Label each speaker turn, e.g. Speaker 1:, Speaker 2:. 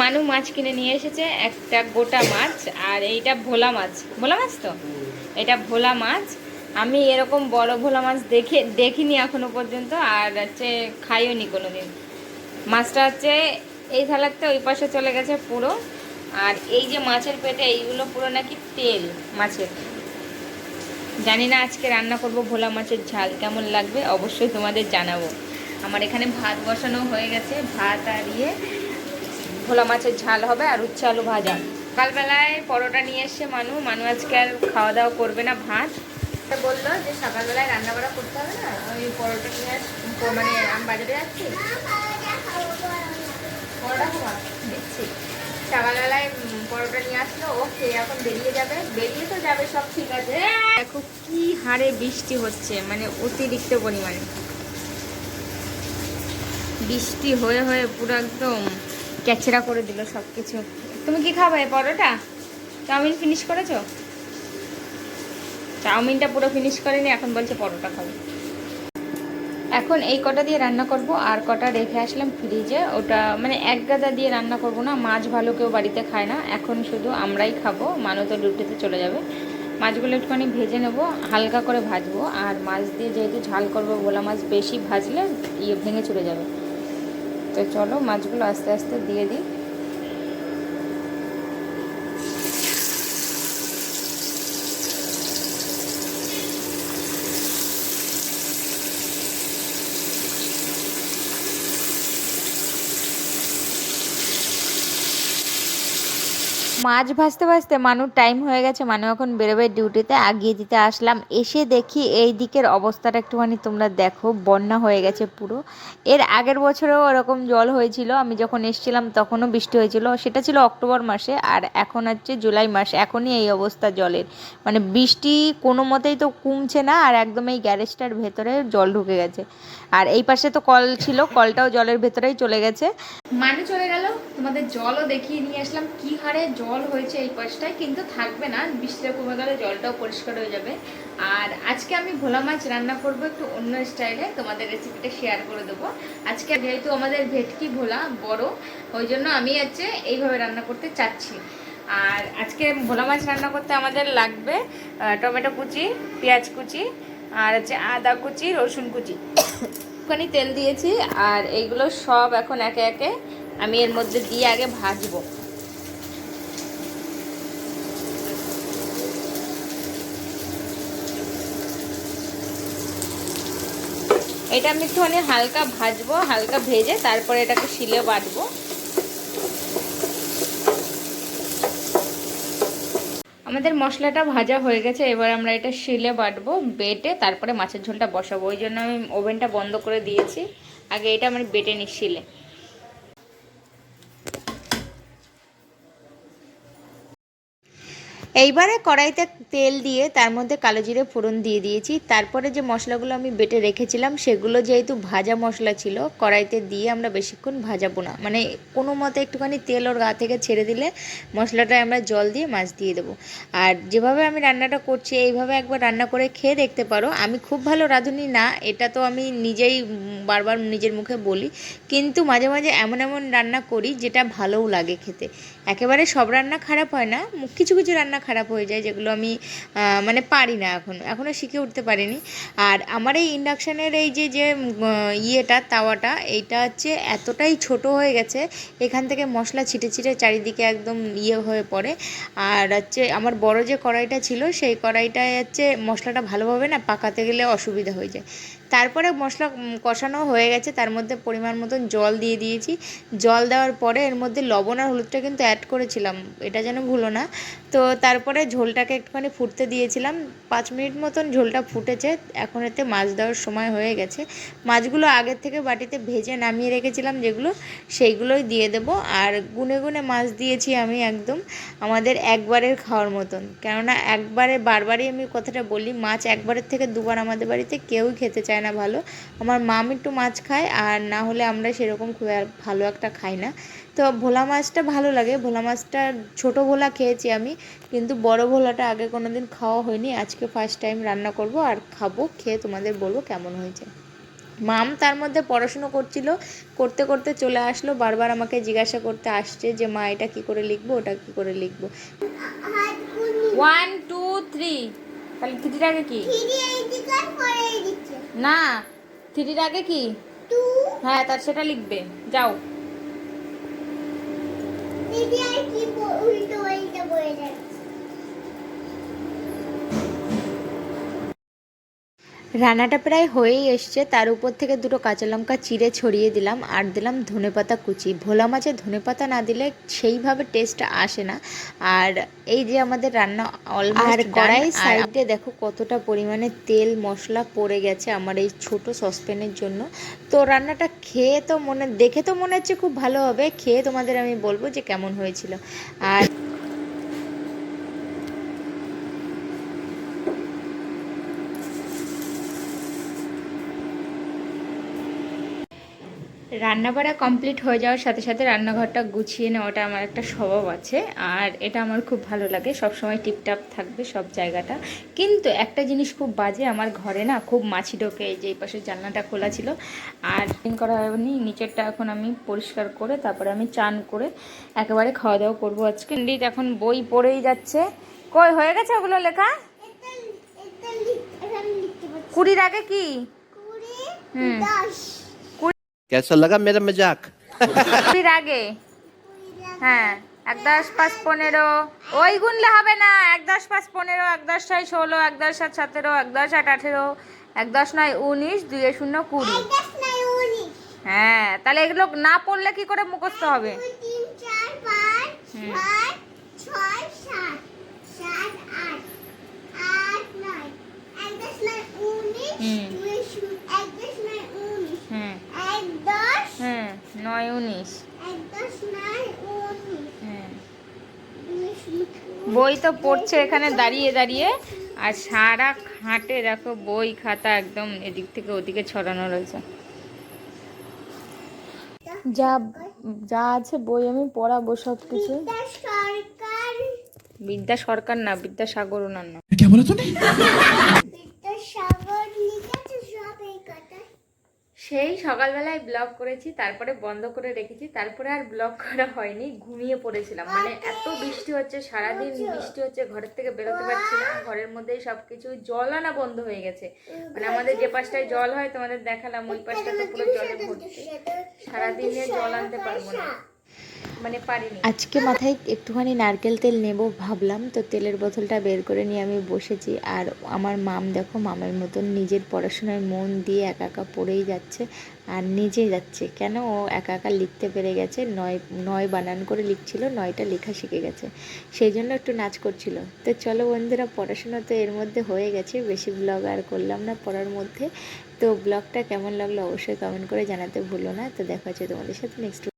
Speaker 1: মানু মাছ কিনে নিয়ে এসেছে, একটা গোটা মাছ আর এইটা ভোলা মাছ। ভোলা মাছ তো? এটা ভোলা মাছ। আমি এরকম বড় ভোলা মাছ দেখে, দেখিনি এখনও পর্যন্ত, আর হচ্ছে খাইও নি কোনো দিন মাছটা হচ্ছে এই থালাতে ওই পাশে চলে গেছে পুরো। আর এই যে মাছের পেটে এইগুলো পুরো নাকি তেল মাছের। জানি না আজকে রান্না করব ভোলা মাছের ঝাল কেমন লাগবে, অবশ্যই তোমাদের জানাব। আমার এখানে ভাত বসানো হয়ে গেছে, ভাত আর ইয়ে। ভোলা মাছের ঝাল হবে আর উচ্ছে আলু ভাজা। সকালবেলায় পরোটা নিয়ে এসছে মানু। মানু আজকে আর খাওয়া দাওয়া করবে না ভাত। তা বলল যে সকালবেলায় রান্না বান্না করতে হবে না? ওই পরোটা নিয়ে মানে আমি বাজারে যাচ্ছি। পরোটা দেখছি সকালবেলায় পরোটা নিয়ে আসলো। ও খেয়ে এখন বেরিয়ে যাবে। বেরিয়ে তো যাবে সব ঠিক আছে। দেখো কি হারে বৃষ্টি হচ্ছে মানে অতিরিক্ত পরিমাণে। বৃষ্টি হয়ে হয়ে পুরো একদম ক্যাচড়া করে দিল সব কিছু তুমি কি খাবে পরোটা? চাউমিন ফিনিশ করেছ? চাউমিনটা পুরো ফিনিশ করেনি, এখন বলছে পরোটা খাবে। এখন এই কটা দিয়ে রান্না করব, আর কটা রেখে আসলাম ফ্রিজে ওটা মানে এক গাদা দিয়ে রান্না করব না, মাছ ভালো কেউ বাড়িতে খায় না। এখন শুধু আমরাই খাব মানু তো ডিউটিতে চলে যাবে। মাছগুলো একটুখানি ভেজে নেব, হালকা করে ভাজবো। আর মাছ দিয়ে যেহেতু ঝাল করব, ভোলা মাছ বেশি ভাজলে ইয়ে ভেঙে চলে যাবে। তো চলো মাছগুলো আস্তে আস্তে দিয়ে দিই। মাছ ভাজতে ভাজতে মানুর টাইম হয়ে গেছে। মানু এখন বেরোবে ডিউটিতে আগিয়ে দিতে আসলাম। এসে দেখি এই দিকের অবস্থাটা একটুখানি তোমরা দেখো। বন্যা হয়ে গেছে পুরো। এর আগের বছরেও ওরকম জল হয়েছিল। আমি যখন এসেছিলাম তখনও বৃষ্টি হয়েছিল। সেটা ছিল অক্টোবর মাসে আর এখন হচ্ছে জুলাই মাস। এখনই এই অবস্থা জলের। মানে বৃষ্টি কোনো মতেই তো কমছে না আর একদম এই গ্যারেজটার ভেতরে জল ঢুকে গেছে। আর এই পাশে তো কল ছিল। কলটাও জলের ভেতরেই চলে গেছে। মানে চলে গেল। তোমাদের জলও দেখিয়ে নিয়ে আসলাম। কি হারে জল হয়েছে এই পাশটায়, কিন্তু থাকবে না, বৃষ্টিটা কমে গেলে জলটাও পরিষ্কার হয়ে যাবে। আর আজকে আমি ভোলা মাছ রান্না করব একটু অন্য স্টাইলে, তোমাদের রেসিপিটা শেয়ার করে দেবো। আজকে যেহেতু আমাদের ভেটকি ভোলা বড়, ওই জন্য আমি হচ্ছে এইভাবে রান্না করতে চাচ্ছি। আর আজকে ভোলা মাছ রান্না করতে আমাদের লাগবে টমেটো কুচি, পেঁয়াজ কুচি, আর হচ্ছে আদা কুচি, রসুন কুচি। একটুখানি তেল দিয়েছি, আর এইগুলো সব এখন একে একে আমি এর মধ্যে দিয়ে আগে ভাজবো। এটা আমি একটুখানি হালকা ভাজবো, হালকা ভেজে তারপরে এটাকে শিলে বাটবো। আমাদের মশলাটা ভাজা হয়ে গেছে, এবার আমরা এটা শিলে বাটবো, বেটে তারপরে মাছের ঝোলটা বসাবো। ওই জন্য আমি ওভেনটা বন্ধ করে দিয়েছি। আগে এটা আমি বেটে নিই শিলে। এইবারে কড়াইতে তেল দিয়ে তার মধ্যে কালো জিরে ফোড়ন দিয়ে দিয়েছি। তারপরে যে মশলাগুলো আমি বেটে রেখেছিলাম, সেগুলো যেহেতু ভাজা মশলা ছিল, কড়াইতে দিয়ে আমরা বেশিক্ষণ ভাজাবো না। মানে কোনো মতে একটুখানি তেল ওর গা থেকে ছেড়ে দিলে মশলাটা আমরা জল দিয়ে মাছ দিয়ে দেবো। আর যেভাবে আমি রান্নাটা করছি, এইভাবে একবার রান্না করে খেয়ে দেখতে পারো। আমি খুব ভালো রাঁধুনি না, এটা তো আমি নিজেই বারবার নিজের মুখে বলি। কিন্তু মাঝে মাঝে এমন এমন রান্না করি, যেটা ভালোও লাগে খেতে। একেবারে সব রান্না খারাপ হয় না কিছু কিছু রান্না খারাপ হয়ে যায় যেগুলো আমি মানে পারি না এখন এখনও শিখে উঠতে পারিনি। আর আমার এই ইন্ডাকশানের এই যে যে ইয়েটা, তাওয়াটা, এইটা হচ্ছে এতটাই ছোট হয়ে গেছে, এখান থেকে মশলা ছিটে ছিটে চারিদিকে একদম ইয়ে হয়ে পড়ে। আর হচ্ছে আমার বড় যে কড়াইটা ছিল, সেই কড়াইটায় হচ্ছে মশলাটা ভালোভাবে না পাকাতে গেলে অসুবিধা হয়ে যায়। তারপরে মশলা কষানো হয়ে গেছে, তার মধ্যে পরিমাণ মতন জল দিয়ে দিয়েছি। জল দেওয়ার পরে এর মধ্যে লবণ আর হলুদটা কিন্তু অ্যাড করেছিলাম, এটা যেন ভুলো না। তো তারপরে ঝোলটাকে একটুখানি ফুটতে দিয়েছিলাম, পাঁচ মিনিট মতন ঝোলটা ফুটেছে, এখন এতে মাছ দেওয়ার সময় হয়ে গেছে। মাছগুলো আগের থেকে বাটিতে ভেজে নামিয়ে রেখেছিলাম যেগুলো, সেইগুলোই দিয়ে দেব। আর গুনে গুনে মাছ দিয়েছি আমি একদম, আমাদের একবারের খাওয়ার মতন। কেননা একবারে বারবারই আমি কথাটা বলি, মাছ একবারের থেকে দুবার আমাদের বাড়িতে কেউই খেতে চায় না। ভালো। আমার মাম একটু মাছ খায় আর না হলে আমরা সেরকম খুব ভালো একটা খাই না। তো ভোলা মাছটা ভালো লাগে। ভোলা মাছটা ছোট ভোলা খেয়েছি আমি, কিন্তু বড় ভোলাটা আগে কোনো দিন খাওয়া হয়নি। আজকে ফার্স্ট টাইম রান্না করব আর খাব, খেয়ে তোমাদের বলব কেমন হয়েছে। মাম তার মধ্যে পড়াশুনো করছিল, করতে করতে চলে আসলো, বারবার আমাকে জিজ্ঞাসা করতে আসছে যে, মা, এটা কি করে লিখব, ওটা কি করে লিখব? ওয়ান টু থ্রি তাহলে থ্রির আগে কি? না থ্রির আগে কি? হ্যাঁ তার সেটা লিখবে। যাও।
Speaker 2: দিদি আর কি উল্টো উল্টো বলে যাচ্ছে।
Speaker 1: রান্নাটা প্রায় হয়েই এসছে। তার উপর থেকে দুটো কাঁচা লঙ্কা চিড়ে ছড়িয়ে দিলাম আর দিলাম ধনেপাতা কুচি। ভোলা মাছে ধনেপাতা না দিলে সেইভাবে টেস্ট আসে না। আর এই যে আমাদের রান্না
Speaker 2: আর
Speaker 1: কড়াই সাইড দেখো কতটা পরিমাণে তেল মশলা পড়ে গেছে আমার এই ছোট সসপ্যানের জন্য। তো রান্নাটা খেয়ে তো মনে দেখে তো মনে হচ্ছে খুব ভালো হবে। খেয়ে তোমাদের আমি বলব যে কেমন হয়েছিল। আর রান্নাবাড়া কমপ্লিট হয়ে যাওয়ার সাথে সাথে রান্নাঘরটা গুছিয়ে নেওয়াটা আমার একটা স্বভাব আছে। আর এটা আমার খুব ভালো লাগে। সব সময় টিপটাপ থাকবে সব জায়গাটা। কিন্তু একটা জিনিস খুব বাজে আমার ঘরে না খুব মাছি ঢোকে এই যে এই পাশে জানলাটা খোলা ছিল। আর ক্লিন করা হয়নি নিচেরটা এখন আমি পরিষ্কার করে তারপরে আমি চান করে একেবারে খাওয়া দাওয়া করব আজকে। এখন বই পড়েই যাচ্ছে। কই হয়ে গেছে ওগুলো লেখা? কুড়ির আগে কি? হুম।
Speaker 2: দশ
Speaker 3: कैसा लगा मेरा मजाक
Speaker 1: কুড়ির আগে হ্যাঁ এক দশ পাঁচ পনেরো ওই গুনলে হবে না এক দশ পাঁচ পনেরো এক দশ ছয় ষোলো এক দশ সাত সতেরো এক দশ আট আঠেরো এক দশ নয় উনিশ দুই শূন্য কুড়ি
Speaker 2: দশ নয় উনিশ
Speaker 1: হ্যাঁ তাহলে এগুলো না পড়লে কি করে মুখস্থ হবে
Speaker 2: দুই তিন চার পাঁচ
Speaker 1: হুম।
Speaker 2: নয় উনিশ। নয় উনিশ।
Speaker 1: হ্যাঁ। বই তো পড়ছে এখানে দাঁড়িয়ে দাঁড়িয়ে। আর সারা খাটে দেখো বই খাতা একদম এদিক থেকে ওদিকে ছড়ানো রয়েছে। যা যা আছে বই আমি পড়াবো সব কিছু
Speaker 2: বিদ্যা সরকার।
Speaker 1: বিদ্যা সরকার না বিদ্যাসাগর ওনার নাম
Speaker 2: বিদ্যা সাগর লিখেছে সব এই কথায়
Speaker 1: সেই সকালবেলায় ব্লগ করেছি তারপরে বন্ধ করে রেখেছি তারপরে আর ব্লগ করা হয়নি ঘুমিয়ে পড়েছিলাম। মানে এত বৃষ্টি হচ্ছে সারাদিন বৃষ্টি হচ্ছে ঘরের থেকে বেরোতে পারছি না ঘরের মধ্যেই সবকিছু জল আনা বন্ধ হয়ে গেছে। মানে আমাদের যে পাশটায় জল হয় তোমাদের দেখালাম ওই পাশটা তো পুরো জলে ভর্তি। সারাদিনে জল আনতে পারব না। মানে পারিনি। আজকে মাথায় একটুখানি নারকেল তেল নেব ভাবলাম, তো তেলের বোতলটা বের করে নিয়ে আমি বসেছি। আর আমার মাম দেখো, মামের মতন নিজের পড়াশোনায় মন দিয়ে একা একা পড়েই যাচ্ছে আর নিজে যাচ্ছে। কেন? ও একা একা লিখতে পেরে গেছে, নয় নয় বানান করে লিখছিল, নয়টা লেখা শিখে গেছে। সেই জন্য একটু নাচ করছিল। তো চলো বন্ধুরা, পড়াশোনা তো এর মধ্যে হয়ে গেছে, বেশি ব্লগ আর করলাম না পড়ার মধ্যে। তো ব্লগটা কেমন লাগল অবশ্যই কমেন্ট করে জানাতে ভুলো না। তো দেখা হচ্ছে তোমাদের সাথে নেক্সট